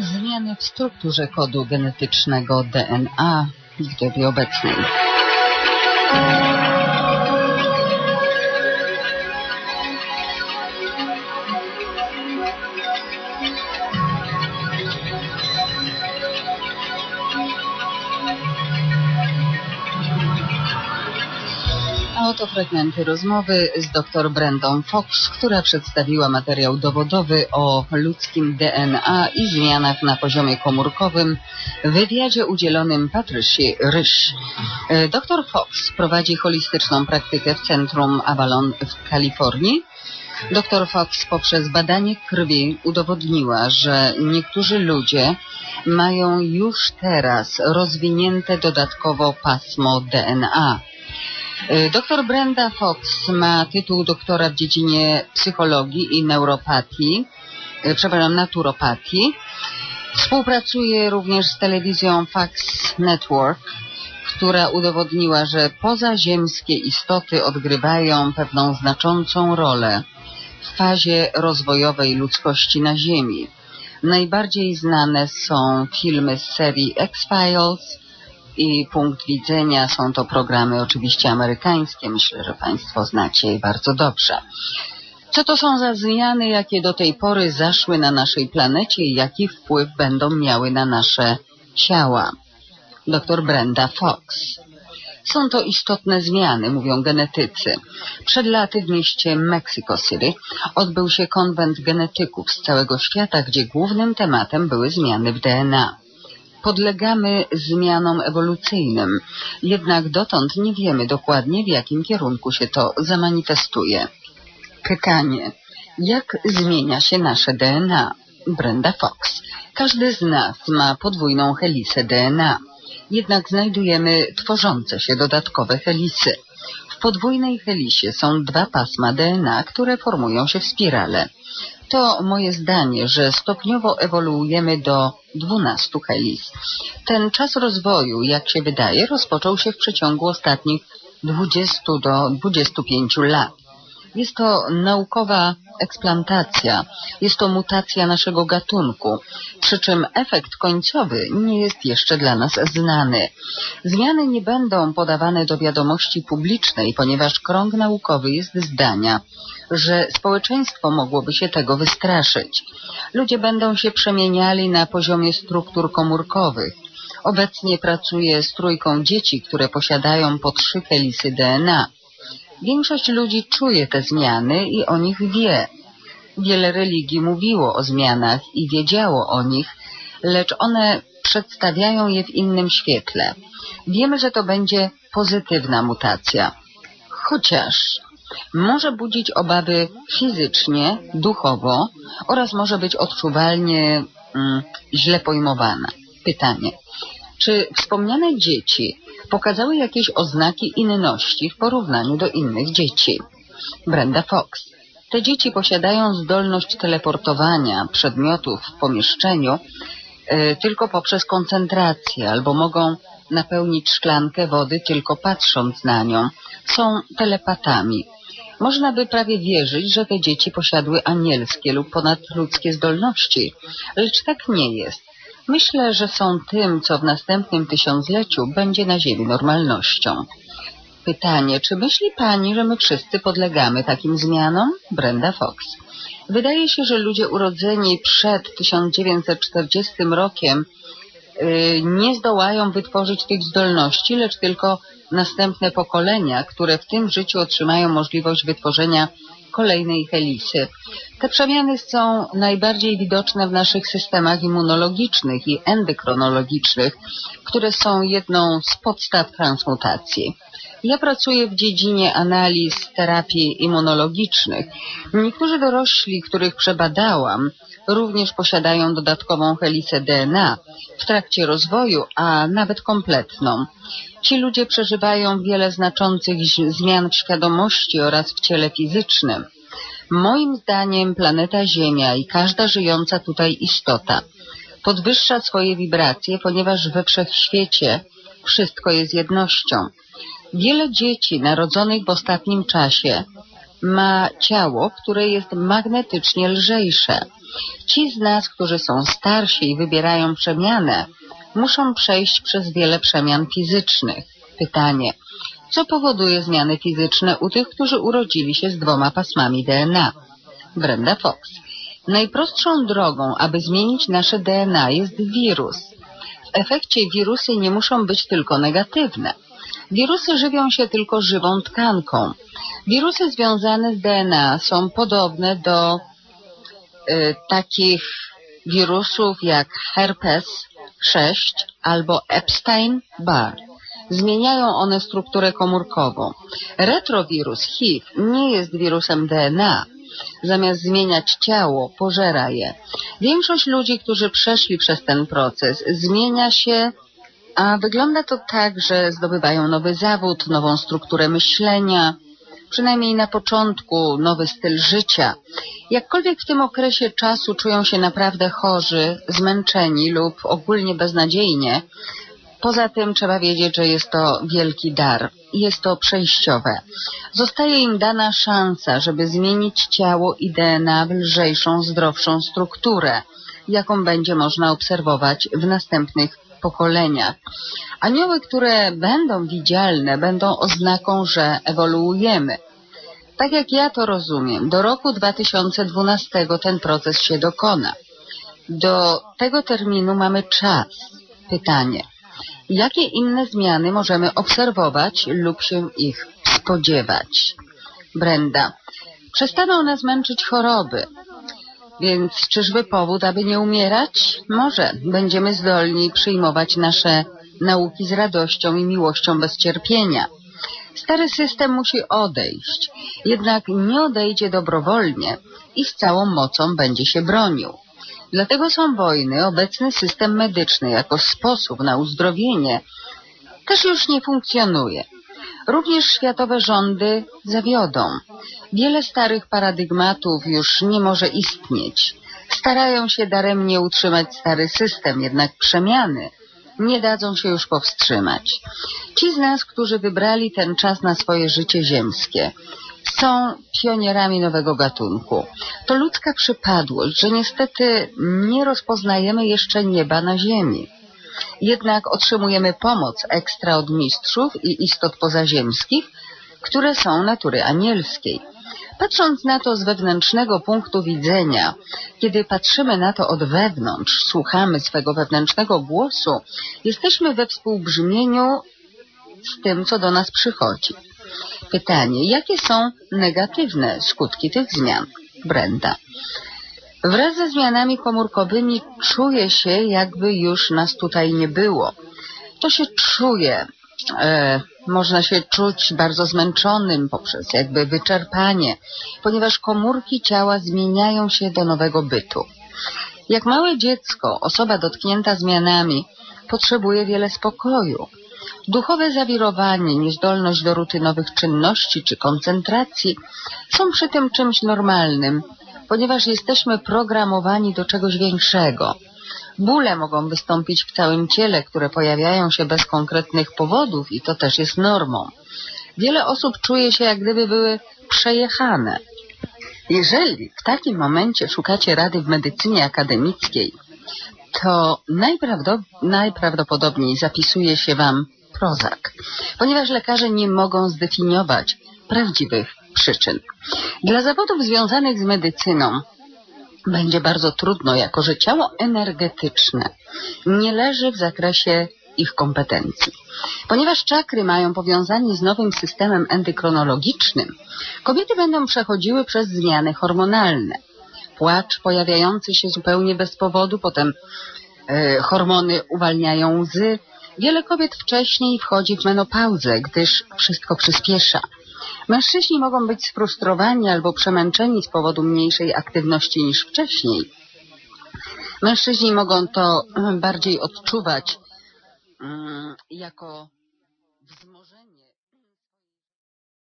Zmiany w strukturze kodu genetycznego DNA w dobie obecnej. Oto fragmenty rozmowy z dr Brendą Fox, która przedstawiła materiał dowodowy o ludzkim DNA i zmianach na poziomie komórkowym w wywiadzie udzielonym Patrycji Rysz. E, Dr Fox prowadzi holistyczną praktykę w centrum Avalon w Kalifornii. Dr Fox poprzez badanie krwi udowodniła, że niektórzy ludzie mają już teraz rozwinięte dodatkowo pasmo DNA. Y, Doktor Brenda Fox ma tytuł doktora w dziedzinie psychologii i neuropatii, y, przepraszam, naturopatii. Współpracuje również z telewizją Fox Network, która udowodniła, że pozaziemskie istoty odgrywają pewną znaczącą rolę w fazie rozwojowej ludzkości na Ziemi. Najbardziej znane są filmy z serii X-Files, i punkt widzenia są to programy oczywiście amerykańskie. Myślę, że Państwo znacie je bardzo dobrze. Co to są za zmiany, jakie do tej pory zaszły na naszej planecie i jaki wpływ będą miały na nasze ciała? Dr Brenda Fox. Są to istotne zmiany, mówią genetycy. Przed laty w mieście Mexico City odbył się konwent genetyków z całego świata, gdzie głównym tematem były zmiany w DNA podlegamy zmianom ewolucyjnym, jednak dotąd nie wiemy dokładnie, w jakim kierunku się to zamanifestuje. Pytanie, jak zmienia się nasze DNA? Brenda Fox. Każdy z nas ma podwójną helisę DNA, jednak znajdujemy tworzące się dodatkowe helisy. W podwójnej helisie są dwa pasma DNA, które formują się w spirale. To moje zdanie, że stopniowo ewoluujemy do 12 helis. Ten czas rozwoju, jak się wydaje, rozpoczął się w przeciągu ostatnich 20 do 25 lat. Jest to naukowa eksplantacja, jest to mutacja naszego gatunku, przy czym efekt końcowy nie jest jeszcze dla nas znany. Zmiany nie będą podawane do wiadomości publicznej, ponieważ krąg naukowy jest zdania, że społeczeństwo mogłoby się tego wystraszyć. Ludzie będą się przemieniali na poziomie struktur komórkowych. Obecnie pracuję z trójką dzieci, które posiadają po trzy helisy DNA. Większość ludzi czuje te zmiany i o nich wie. Wiele religii mówiło o zmianach i wiedziało o nich, lecz one przedstawiają je w innym świetle. Wiemy, że to będzie pozytywna mutacja. Chociaż może budzić obawy fizycznie, duchowo oraz może być odczuwalnie mm, źle pojmowana. Pytanie. Czy wspomniane dzieci pokazały jakieś oznaki inności w porównaniu do innych dzieci? Brenda Fox. Te dzieci posiadają zdolność teleportowania przedmiotów w pomieszczeniu y, tylko poprzez koncentrację albo mogą napełnić szklankę wody tylko patrząc na nią. Są telepatami. Można by prawie wierzyć, że te dzieci posiadły anielskie lub ponadludzkie zdolności, lecz tak nie jest. Myślę, że są tym, co w następnym tysiącleciu będzie na Ziemi normalnością. Pytanie, czy myśli Pani, że my wszyscy podlegamy takim zmianom? Brenda Fox. Wydaje się, że ludzie urodzeni przed 1940 rokiem yy, nie zdołają wytworzyć tych zdolności, lecz tylko następne pokolenia, które w tym życiu otrzymają możliwość wytworzenia kolejnej helisy. Te przemiany są najbardziej widoczne w naszych systemach immunologicznych i endokronologicznych, które są jedną z podstaw transmutacji. Ja pracuję w dziedzinie analiz terapii immunologicznych. Niektórzy dorośli, których przebadałam, również posiadają dodatkową helisę DNA w trakcie rozwoju, a nawet kompletną. Ci ludzie przeżywają wiele znaczących zmian w świadomości oraz w ciele fizycznym. Moim zdaniem planeta Ziemia i każda żyjąca tutaj istota podwyższa swoje wibracje, ponieważ we wszechświecie wszystko jest jednością. Wiele dzieci narodzonych w ostatnim czasie ma ciało, które jest magnetycznie lżejsze. Ci z nas, którzy są starsi i wybierają przemianę, muszą przejść przez wiele przemian fizycznych. Pytanie, co powoduje zmiany fizyczne u tych, którzy urodzili się z dwoma pasmami DNA? Brenda Fox. Najprostszą drogą, aby zmienić nasze DNA jest wirus. W efekcie wirusy nie muszą być tylko negatywne. Wirusy żywią się tylko żywą tkanką. Wirusy związane z DNA są podobne do y, takich wirusów jak herpes 6 albo Epstein-Barr. Zmieniają one strukturę komórkową. Retrowirus HIV nie jest wirusem DNA. Zamiast zmieniać ciało, pożera je. Większość ludzi, którzy przeszli przez ten proces, zmienia się a wygląda to tak, że zdobywają nowy zawód, nową strukturę myślenia, przynajmniej na początku nowy styl życia. Jakkolwiek w tym okresie czasu czują się naprawdę chorzy, zmęczeni lub ogólnie beznadziejnie, Poza tym trzeba wiedzieć, że jest to wielki dar jest to przejściowe. Zostaje im dana szansa, żeby zmienić ciało i DNA w lżejszą, zdrowszą strukturę, jaką będzie można obserwować w następnych pokoleniach. Anioły, które będą widzialne, będą oznaką, że ewoluujemy. Tak jak ja to rozumiem, do roku 2012 ten proces się dokona. Do tego terminu mamy czas. Pytanie. Jakie inne zmiany możemy obserwować lub się ich spodziewać? Brenda. Przestaną nas męczyć choroby. Więc czyżby powód, aby nie umierać? Może będziemy zdolni przyjmować nasze nauki z radością i miłością bez cierpienia. Stary system musi odejść, jednak nie odejdzie dobrowolnie i z całą mocą będzie się bronił. Dlatego są wojny, obecny system medyczny jako sposób na uzdrowienie też już nie funkcjonuje. Również światowe rządy zawiodą. Wiele starych paradygmatów już nie może istnieć. Starają się daremnie utrzymać stary system, jednak przemiany nie dadzą się już powstrzymać. Ci z nas, którzy wybrali ten czas na swoje życie ziemskie, są pionierami nowego gatunku. To ludzka przypadłość, że niestety nie rozpoznajemy jeszcze nieba na ziemi. Jednak otrzymujemy pomoc ekstra od mistrzów i istot pozaziemskich, które są natury anielskiej. Patrząc na to z wewnętrznego punktu widzenia, kiedy patrzymy na to od wewnątrz, słuchamy swego wewnętrznego głosu, jesteśmy we współbrzmieniu z tym, co do nas przychodzi. Pytanie, jakie są negatywne skutki tych zmian? Brenda. Wraz ze zmianami komórkowymi czuję się, jakby już nas tutaj nie było. To się czuje. E, można się czuć bardzo zmęczonym poprzez jakby wyczerpanie, ponieważ komórki ciała zmieniają się do nowego bytu. Jak małe dziecko, osoba dotknięta zmianami potrzebuje wiele spokoju. Duchowe zawirowanie, niezdolność do rutynowych czynności czy koncentracji są przy tym czymś normalnym, ponieważ jesteśmy programowani do czegoś większego. Bóle mogą wystąpić w całym ciele, które pojawiają się bez konkretnych powodów i to też jest normą. Wiele osób czuje się, jak gdyby były przejechane. Jeżeli w takim momencie szukacie rady w medycynie akademickiej, to najprawdopodobniej zapisuje się Wam Prozak, ponieważ lekarze nie mogą zdefiniować prawdziwych przyczyn. Dla zawodów związanych z medycyną będzie bardzo trudno, jako że ciało energetyczne nie leży w zakresie ich kompetencji. Ponieważ czakry mają powiązanie z nowym systemem endokronologicznym, kobiety będą przechodziły przez zmiany hormonalne. Płacz pojawiający się zupełnie bez powodu, potem e, hormony uwalniają łzy. Wiele kobiet wcześniej wchodzi w menopauzę, gdyż wszystko przyspiesza. Mężczyźni mogą być sfrustrowani albo przemęczeni z powodu mniejszej aktywności niż wcześniej. Mężczyźni mogą to bardziej odczuwać mm, jako wzmożenie.